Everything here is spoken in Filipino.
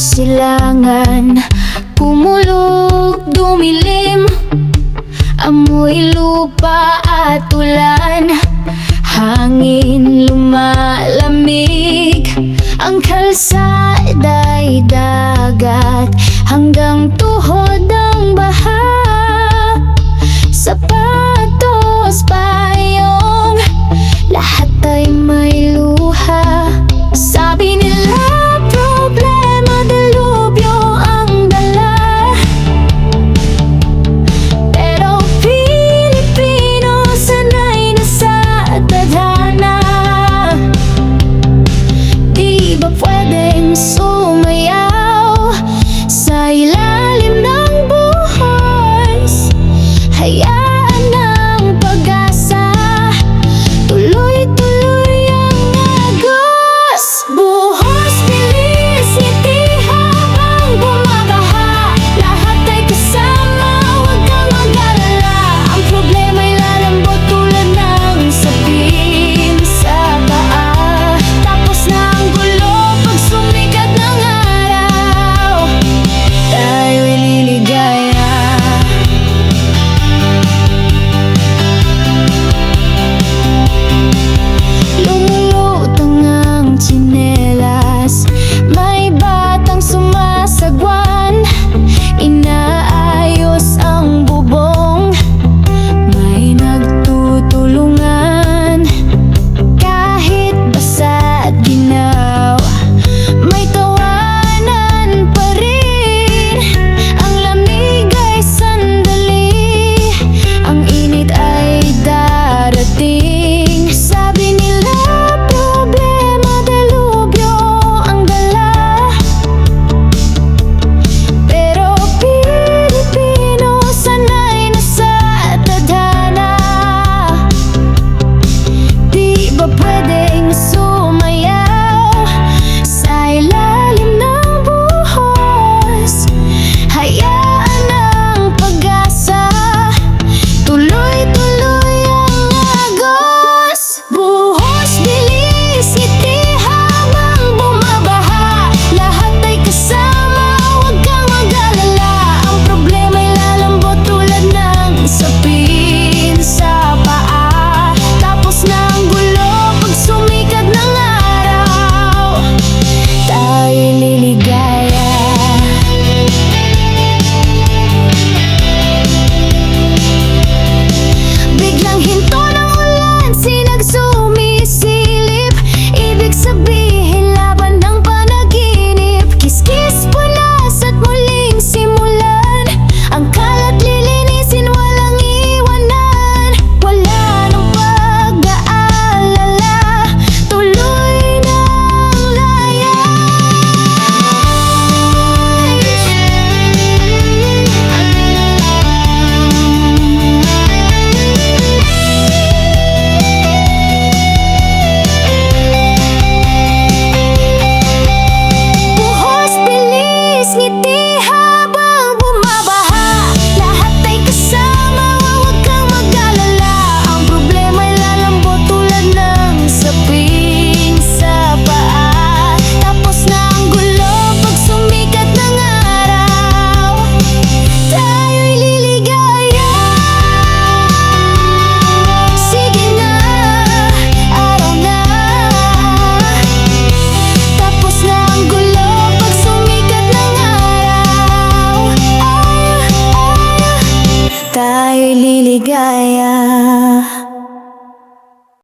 silangan Kumulog, dumilim Amoy lupa at ulan. Hangin lumalamig Ang kalsada'y dagat. Hanggang tuhod yeah.